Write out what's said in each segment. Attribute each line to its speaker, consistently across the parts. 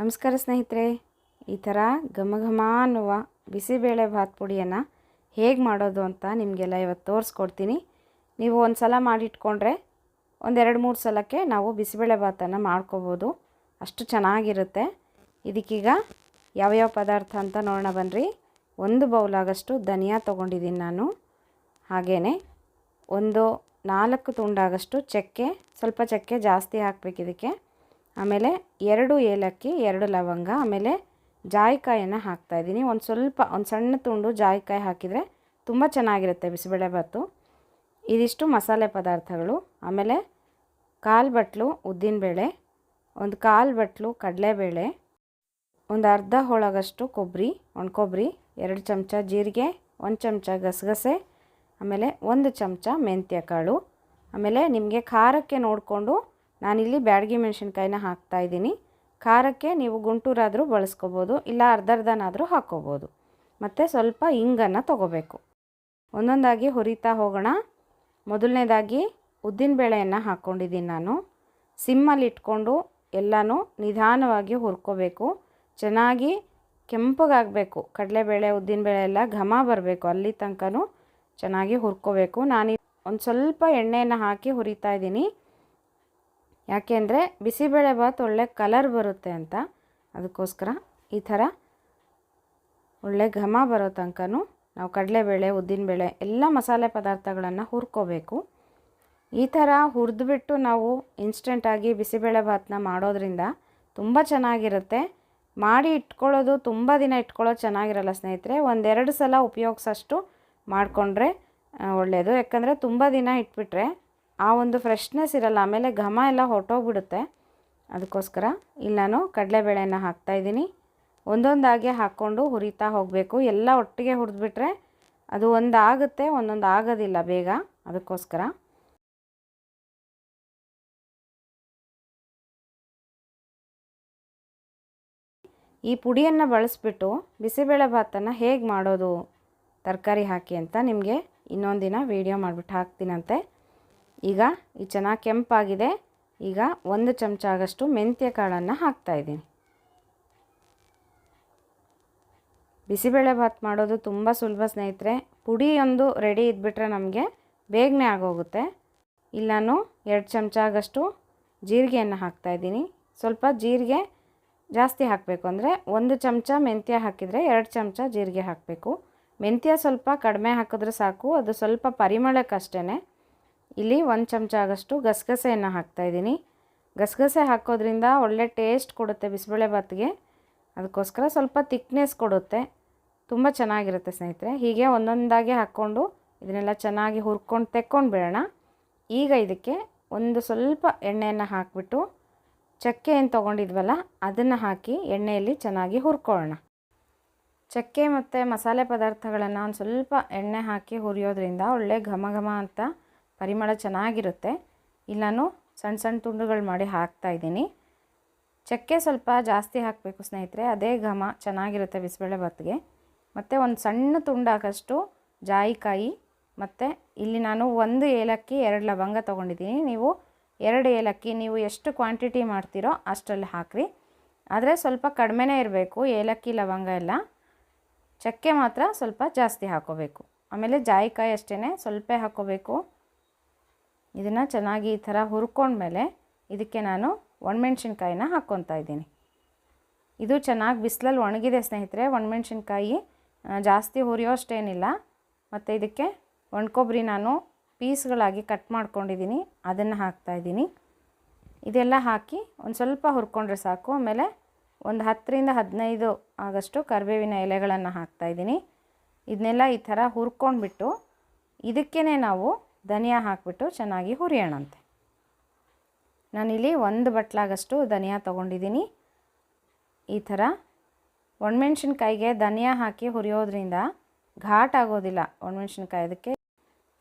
Speaker 1: ನಮಸ್ಕಾರ ಸ್ನೇಹಿತರೆ. ಈ ಥರ ಘಮ ಘಮ ಅನ್ನುವ ಬಿಸಿಬೇಳೆ ಭಾತ್ ಪುಡಿಯನ್ನು ಹೇಗೆ ಮಾಡೋದು ಅಂತ ನಿಮಗೆಲ್ಲ ಇವತ್ತು ತೋರಿಸ್ಕೊಡ್ತೀನಿ. ನೀವು ಒಂದು ಸಲ ಮಾಡಿಟ್ಕೊಂಡ್ರೆ ಒಂದೆರಡು ಮೂರು ಸಲಕ್ಕೆ ನಾವು ಬಿಸಿಬೇಳೆ ಭಾತನ್ನು ಮಾಡ್ಕೋಬೋದು. ಅಷ್ಟು ಚೆನ್ನಾಗಿರುತ್ತೆ. ಇದಕ್ಕೀಗ ಯಾವ್ಯಾವ ಪದಾರ್ಥ ಅಂತ ನೋಡೋಣ ಬನ್ನಿರಿ ಒಂದು ಬೌಲಾಗಷ್ಟು ಧನಿಯಾ ತೊಗೊಂಡಿದ್ದೀನಿ ನಾನು. ಹಾಗೆಯೇ ಒಂದು ನಾಲ್ಕು ತುಂಡಾಗಷ್ಟು ಚಕ್ಕೆ, ಸ್ವಲ್ಪ ಚಕ್ಕೆ ಜಾಸ್ತಿ ಹಾಕಬೇಕು ಇದಕ್ಕೆ. ಆಮೇಲೆ ಎರಡು ಏಲಕ್ಕಿ, ಎರಡು ಲವಂಗ, ಆಮೇಲೆ ಜಾಯಿಕಾಯನ್ನು ಹಾಕ್ತಾಯಿದ್ದೀನಿ ಒಂದು ಸ್ವಲ್ಪ, ಒಂದು ಸಣ್ಣ ತುಂಡು ಜಾಯಿಕಾಯಿ ಹಾಕಿದರೆ ತುಂಬ ಚೆನ್ನಾಗಿರುತ್ತೆ ಬಿಸಿಬೇಳೆಭಾತು ಇದಿಷ್ಟು ಮಸಾಲೆ ಪದಾರ್ಥಗಳು. ಆಮೇಲೆ ಕಾಲು ಬಟ್ಲು ಉದ್ದಿನಬೇಳೆ ಒಂದು ಕಾಲು ಬಟ್ಲು, ಕಡಲೆಬೇಳೆ, ಒಂದು ಅರ್ಧ ಹೋಳಗಷ್ಟು ಕೊಬ್ಬರಿ ಒಣ ಕೊಬ್ಬರಿ, ಎರಡು ಚಮಚ ಜೀರಿಗೆ, ಒಂದು ಚಮಚ ಗಸಗಸೆ, ಆಮೇಲೆ ಒಂದು ಚಮಚ ಮೆಂತ್ಯ ಕಾಳು ಆಮೇಲೆ ನಿಮಗೆ ಖಾರಕ್ಕೆ ನೋಡಿಕೊಂಡು ನಾನಿಲ್ಲಿ ಬ್ಯಾಡಗಿ ಮೆಣಸಿನ್ಕಾಯಿನ ಹಾಕ್ತಾಯಿದ್ದೀನಿ ಖಾರಕ್ಕೆ ನೀವು ಗುಂಟೂರಾದರೂ ಬಳಸ್ಕೋಬೋದು, ಇಲ್ಲ ಅರ್ಧ ಅರ್ಧನಾದರೂ ಹಾಕ್ಕೋಬೋದು. ಮತ್ತು ಸ್ವಲ್ಪ ಇಂಗನ್ನು ತೊಗೋಬೇಕು. ಒಂದೊಂದಾಗಿ ಹುರಿತಾ ಹೋಗೋಣ. ಮೊದಲನೇದಾಗಿ ಉದ್ದಿನಬೇಳೆಯನ್ನು ಹಾಕ್ಕೊಂಡಿದ್ದೀನಿ ನಾನು. ಸಿಮ್ಮಲ್ಲಿ ಇಟ್ಕೊಂಡು ಎಲ್ಲನೂ ನಿಧಾನವಾಗಿ ಹುರ್ಕೋಬೇಕು. ಚೆನ್ನಾಗಿ ಕೆಂಪಗಾಗಬೇಕು. ಕಡಲೆಬೇಳೆ ಉದ್ದಿನಬೇಳೆ ಎಲ್ಲ ಘಮ ಬರಬೇಕು ಅಲ್ಲಿ ತನಕನೂ. ಚೆನ್ನಾಗಿ ಹುರ್ಕೋಬೇಕು. ನಾನು ಒಂದು ಸ್ವಲ್ಪ ಎಣ್ಣೆಯನ್ನು ಹಾಕಿ ಹುರಿತಾ ಇದ್ದೀನಿ. ಯಾಕೆಂದರೆ ಬಿಸಿಬೇಳೆ ಬಾತ್ ಒಳ್ಳೆ ಕಲರ್ ಬರುತ್ತೆ ಅಂತ. ಅದಕ್ಕೋಸ್ಕರ ಈ ಥರ ಒಳ್ಳೆ ಘಮ ಬರೋ ತನಕನೂ ನಾವು ಕಡಲೆಬೇಳೆ, ಉದ್ದಿನಬೇಳೆ ಎಲ್ಲ ಮಸಾಲೆ ಪದಾರ್ಥಗಳನ್ನು ಹುರ್ಕೋಬೇಕು. ಈ ಥರ ಹುರಿದ್ಬಿಟ್ಟು ನಾವು ಇನ್ಸ್ಟೆಂಟಾಗಿ ಬಿಸಿಬೇಳೆ ಭಾತನ್ನ ಮಾಡೋದ್ರಿಂದ ತುಂಬ ಚೆನ್ನಾಗಿರುತ್ತೆ. ಮಾಡಿ ಇಟ್ಕೊಳ್ಳೋದು ತುಂಬ ದಿನ ಇಟ್ಕೊಳ್ಳೋದು ಚೆನ್ನಾಗಿರಲ್ಲ ಸ್ನೇಹಿತರೆ. ಒಂದೆರಡು ಸಲ ಉಪಯೋಗಿಸೋಷ್ಟು ಮಾಡಿಕೊಂಡ್ರೆ ಒಳ್ಳೆಯದು ಯಾಕಂದರೆ ತುಂಬ ದಿನ ಇಟ್ಬಿಟ್ರೆ ಆ ಒಂದು ಫ್ರೆಶ್ನೆಸ್ ಇರಲ್ಲ, ಆಮೇಲೆ ಘಮ ಎಲ್ಲ ಹೊರಟೋಗ್ಬಿಡುತ್ತೆ. ಅದಕ್ಕೋಸ್ಕರ ಇಲ್ಲಿ ನಾನು ಕಡಲೆಬೇಳೆನ ಹಾಕ್ತಾಯಿದ್ದೀನಿ ಒಂದೊಂದಾಗಿ ಹಾಕ್ಕೊಂಡು ಹುರಿತಾ ಹೋಗಬೇಕು. ಎಲ್ಲ ಒಟ್ಟಿಗೆ ಹುರಿದ್ಬಿಟ್ರೆ ಅದು ಒಂದು ಆಗುತ್ತೆ ಒಂದೊಂದು ಆಗೋದಿಲ್ಲ ಬೇಗ. ಅದಕ್ಕೋಸ್ಕರ. ಈ ಪುಡಿಯನ್ನು ಬಳಸಿಬಿಟ್ಟು ಬಿಸಿಬೇಳೆ ಭಾತನ್ನು ಹೇಗೆ ಮಾಡೋದು, ತರಕಾರಿ ಹಾಕಿ ಅಂತ ನಿಮಗೆ ಇನ್ನೊಂದಿನ ದಿನ ವೀಡಿಯೋ ಮಾಡಿಬಿಟ್ಟು ಹಾಕ್ತೀನಂತೆ. ಈಗ ಈ ಚೆನ್ನಾಗಿ ಕೆಂಪಾಗಿದೆ. ಈಗ ಒಂದು ಚಮಚ ಆಗಷ್ಟು ಮೆಂತ್ಯ ಕಾಳನ್ನು ಹಾಕ್ತಾಯಿದ್ದೀನಿ ಬಿಸಿಬೇಳೆ ಭಾತ್ ಮಾಡೋದು ತುಂಬ ಸುಲಭ ಸ್ನೇಹಿತರೆ. ಪುಡಿಯೊಂದು ರೆಡಿ ಇದ್ಬಿಟ್ರೆ ನಮಗೆ ಬೇಗನೆ ಆಗೋಗುತ್ತೆ. ಇಲ್ಲಾನು ಎರಡು ಚಮಚ ಆಗಷ್ಟು ಜೀರಿಗೆಯನ್ನು ಹಾಕ್ತಾಯಿದ್ದೀನಿ ಸ್ವಲ್ಪ ಜೀರಿಗೆ ಜಾಸ್ತಿ ಹಾಕಬೇಕು ಅಂದರೆ ಒಂದು ಚಮಚ ಮೆಂತ್ಯ ಹಾಕಿದರೆ ಎರಡು ಚಮಚ ಜೀರಿಗೆ ಹಾಕಬೇಕು. ಮೆಂತ್ಯ ಸ್ವಲ್ಪ ಕಡಿಮೆ ಹಾಕಿದ್ರೆ ಸಾಕು. ಅದು ಸ್ವಲ್ಪ ಪರಿಮಳಕ್ಕಷ್ಟೇ ಇಲ್ಲಿ ಒಂದು ಚಮಚ ಆಗಷ್ಟು ಗಸಗಸೆಯನ್ನು ಹಾಕ್ತಾಯಿದ್ದೀನಿ ಗಸಗಸೆ ಹಾಕೋದ್ರಿಂದ ಒಳ್ಳೆ ಟೇಸ್ಟ್ ಕೊಡುತ್ತೆ ಬಿಸಿಬೇಳೆ ಭಾತ್ಗೆ. ಅದಕ್ಕೋಸ್ಕರ ಸ್ವಲ್ಪ ತಿಕ್ನೆಸ್ ಕೊಡುತ್ತೆ. ತುಂಬ ಚೆನ್ನಾಗಿರುತ್ತೆ ಸ್ನೇಹಿತರೆ. ಹೀಗೆ ಒಂದೊಂದಾಗಿ ಹಾಕ್ಕೊಂಡು ಇದನ್ನೆಲ್ಲ ಚೆನ್ನಾಗಿ ಹುರ್ಕೊಂಡು ತೆಕ್ಕೊಂಡು ಬಿಡೋಣ ಈಗ ಇದಕ್ಕೆ ಒಂದು ಸ್ವಲ್ಪ ಎಣ್ಣೆಯನ್ನು ಹಾಕಿಬಿಟ್ಟು ಚಕ್ಕೆ ಏನು ತೊಗೊಂಡಿದ್ವಲ್ಲ, ಅದನ್ನು ಹಾಕಿ ಎಣ್ಣೆಯಲ್ಲಿ ಚೆನ್ನಾಗಿ ಹುರ್ಕೊಳ್ಳೋಣ. ಚಕ್ಕೆ ಮತ್ತು ಮಸಾಲೆ ಪದಾರ್ಥಗಳನ್ನು ಒಂದು ಸ್ವಲ್ಪ ಎಣ್ಣೆ ಹಾಕಿ ಹುರಿಯೋದ್ರಿಂದ ಒಳ್ಳೆ ಘಮ ಘಮ ಅಂತ ಪರಿಮಳ ಚೆನ್ನಾಗಿರುತ್ತೆ. ಇಲ್ಲಿ ನಾನು ಸಣ್ಣ ಸಣ್ಣ ತುಂಡುಗಳು ಮಾಡಿ ಹಾಕ್ತಾಯಿದ್ದೀನಿ ಚಕ್ಕೆ ಸ್ವಲ್ಪ ಜಾಸ್ತಿ ಹಾಕಬೇಕು ಸ್ನೇಹಿತರೆ. ಅದೇ ಘಮ ಚೆನ್ನಾಗಿರುತ್ತೆ ಬಿಸಿಬೇಳೆ ಭಾತ್ಗೆ. ಮತ್ತು ಒಂದು ಸಣ್ಣ ತುಂಡಾಗಷ್ಟು ಜಾಯಿಕಾಯಿ, ಮತ್ತು ಇಲ್ಲಿ ನಾನು ಒಂದು ಏಲಕ್ಕಿ, ಎರಡು ಲವಂಗ ತೊಗೊಂಡಿದ್ದೀನಿ. ನೀವು ಎರಡು ಏಲಕ್ಕಿ, ನೀವು ಎಷ್ಟು ಕ್ವಾಂಟಿಟಿ ಮಾಡ್ತೀರೋ ಅಷ್ಟರಲ್ಲಿ ಹಾಕಿರಿ. ಆದರೆ ಸ್ವಲ್ಪ ಕಡಿಮೆನೇ ಇರಬೇಕು, ಏಲಕ್ಕಿ, ಲವಂಗ ಎಲ್ಲ. ಚಕ್ಕೆ ಮಾತ್ರ ಸ್ವಲ್ಪ ಜಾಸ್ತಿ ಹಾಕೋಬೇಕು. ಆಮೇಲೆ ಜಾಯಿಕಾಯಿ ಅಷ್ಟೇ ಸ್ವಲ್ಪ ಹಾಕೋಬೇಕು. ಇದನ್ನು ಚೆನ್ನಾಗಿ ಈ ಥರ ಹುರ್ಕೊಂಡ್ಮೇಲೆ ಇದಕ್ಕೆ ನಾನು ಒಣಮೆಣ್ಸಿನ್ಕಾಯಿನ ಹಾಕ್ಕೊತಾ ಇದ್ದೀನಿ. ಇದು ಚೆನ್ನಾಗಿ ಬಿಸಿಲಲ್ಲಿ ಒಣಗಿದೆ ಸ್ನೇಹಿತರೆ, ಒಣಮೆಣ್ಸಿನ್ಕಾಯಿ ಜಾಸ್ತಿ ಹುರಿಯೋಷ್ಟೇನಿಲ್ಲ ಮತ್ತು ಇದಕ್ಕೆ ಒಣಕೊಬ್ಬರಿ ನಾನು ಪೀಸ್ಗಳಾಗಿ ಕಟ್ ಮಾಡ್ಕೊಂಡಿದ್ದೀನಿ, ಅದನ್ನು ಹಾಕ್ತಾಯಿದ್ದೀನಿ ಇದೆಲ್ಲ ಹಾಕಿ ಒಂದು ಸ್ವಲ್ಪ ಹುರ್ಕೊಂಡ್ರೆ ಸಾಕು. ಆಮೇಲೆ ಒಂದು ಹತ್ತರಿಂದ ಹದಿನೈದು ಆಗಷ್ಟು ಕರಿಬೇವಿನ ಎಲೆಗಳನ್ನು ಹಾಕ್ತಾಯಿದ್ದೀನಿ ಇದನ್ನೆಲ್ಲ ಈ ಥರ ಹುರ್ಕೊಂಡ್ಬಿಟ್ಟು ಇದಕ್ಕೇ ನಾವು ಧನಿಯಾ ಹಾಕಿಬಿಟ್ಟು ಚೆನ್ನಾಗಿ ಹುರಿಯೋಣಂತೆ. ನಾನಿಲ್ಲಿ ಒಂದು ಬಟ್ಲಾಗಷ್ಟು ಧನಿಯಾ ತೊಗೊಂಡಿದ್ದೀನಿ. ಈ ಥರ ಒಣಮೆಣ್ಸಿನ್ಕಾಯಿಗೆ ಧನಿಯಾ ಹಾಕಿ ಹುರಿಯೋದ್ರಿಂದ ಘಾಟ್ ಆಗೋದಿಲ್ಲ ಒಣಮೆಣ್ಸಿನ್ಕಾಯಿ. ಅದಕ್ಕೆ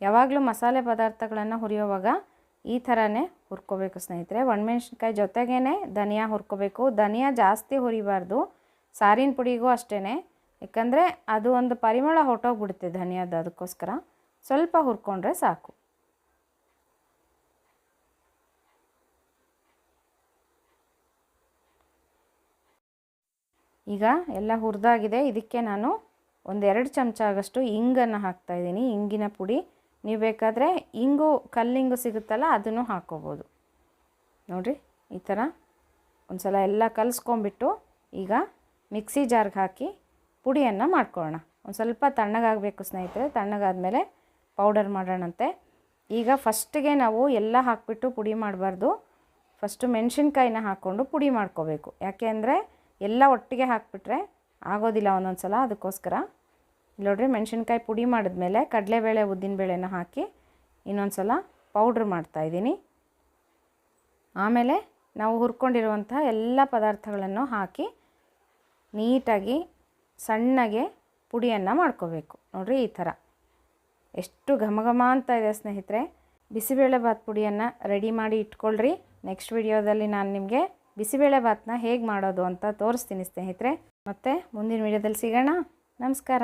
Speaker 1: ಯಾವಾಗಲೂ ಮಸಾಲೆ ಪದಾರ್ಥಗಳನ್ನು ಹುರಿಯೋವಾಗ ಈ ಥರನೇ ಹುರ್ಕೋಬೇಕು ಸ್ನೇಹಿತರೆ. ಒಣಮೆಣ್ಸಿನ್ಕಾಯಿ ಜೊತೆಗೇ ಧನಿಯಾ ಹುರ್ಕೋಬೇಕು. ಧನಿಯಾ ಜಾಸ್ತಿ ಹುರಿಬಾರ್ದು. ಸಾರಿನ ಪುಡಿಗೂ ಅಷ್ಟೇ ಯಾಕಂದರೆ ಅದು ಒಂದು ಪರಿಮಳ ಹೊಟ್ಟೋಗ್ಬಿಡುತ್ತೆ ಧನಿಯಾದ ಅದಕ್ಕೋಸ್ಕರ. ಸ್ವಲ್ಪ ಹುರ್ಕೊಂಡ್ರೆ ಸಾಕು. ಈಗ ಎಲ್ಲ ಹುರಿದಾಗಿದೆ. ಇದಕ್ಕೆ ನಾನು ಒಂದೆರಡು ಚಮಚ ಆಗಷ್ಟು ಇಂಗನ್ನು ಹಾಕ್ತಾಯಿದ್ದೀನಿ ಇಂಗಿನ ಪುಡಿ. ನೀವು ಬೇಕಾದರೆ ಇಂಗು, ಕಲ್ಲಿಂಗು ಸಿಗುತ್ತಲ್ಲ ಅದನ್ನು ಹಾಕ್ಕೋಬೋದು ನೋಡಿರಿ, ಈ ಥರ ಒಂದು ಸಲ ಎಲ್ಲ ಕಲಿಸ್ಕೊಂಬಿಟ್ಟು ಈಗ ಮಿಕ್ಸಿ ಜಾರ್ಗೆ ಹಾಕಿ ಪುಡಿಯನ್ನು ಮಾಡ್ಕೊಳ್ಳೋಣ. ಒಂದು ಸ್ವಲ್ಪ ತಣ್ಣಗಾಗಬೇಕು ಸ್ನೇಹಿತರೆ. ತಣ್ಣಗಾದಮೇಲೆ ಪೌಡರ್ ಮಾಡೋಣಂತೆ. ಈಗ ಫಸ್ಟಿಗೆ ನಾವು ಎಲ್ಲ ಹಾಕಿಬಿಟ್ಟು ಪುಡಿ ಮಾಡಬಾರ್ದು. ಫಸ್ಟು ಮೆಣಸಿನ್ಕಾಯಿನ ಹಾಕ್ಕೊಂಡು ಪುಡಿ ಮಾಡ್ಕೋಬೇಕು. ಯಾಕೆ ಅಂದರೆ ಎಲ್ಲ ಒಟ್ಟಿಗೆ ಹಾಕಿಬಿಟ್ರೆ ಆಗೋದಿಲ್ಲ ಒಂದೊಂದು ಸಲ ಅದಕ್ಕೋಸ್ಕರ. ನೋಡ್ರಿ ಮೆಣಸಿನ್ಕಾಯಿ ಪುಡಿ ಮಾಡಿದ್ಮೇಲೆ ಕಡಲೆಬೇಳೆ ಉದ್ದಿನಬೇಳೆನ ಹಾಕಿ ಇನ್ನೊಂದು ಸಲ ಪೌಡ್ರ್ ಮಾಡ್ತಾಯಿದ್ದೀನಿ ಆಮೇಲೆ ನಾವು ಹುರ್ಕೊಂಡಿರುವಂಥ ಎಲ್ಲ ಪದಾರ್ಥಗಳನ್ನು ಹಾಕಿ ನೀಟಾಗಿ ಸಣ್ಣಗೆ ಪುಡಿಯನ್ನು ಮಾಡ್ಕೋಬೇಕು. ನೋಡಿರಿ ಈ ಥರ. ಎಷ್ಟು ಘಮ ಘಮ ಅಂತ ಇದೆ ಸ್ನೇಹಿತರೆ. ಬಿಸಿಬೇಳೆಭಾತ್ ಪುಡಿಯನ್ನು ರೆಡಿ ಮಾಡಿ ಇಟ್ಕೊಳ್ರಿ. ನೆಕ್ಸ್ಟ್ ವಿಡಿಯೋದಲ್ಲಿ ನಾನು ನಿಮಗೆ ಬಿಸಿಬೇಳೆಭಾತನ್ನ ಹೇಗೆ ಮಾಡೋದು ಅಂತ ತೋರಿಸ್ತೀನಿ ಸ್ನೇಹಿತರೆ. ಮತ್ತು ಮುಂದಿನ ವಿಡಿಯೋದಲ್ಲಿ ಸಿಗೋಣ. ನಮಸ್ಕಾರ.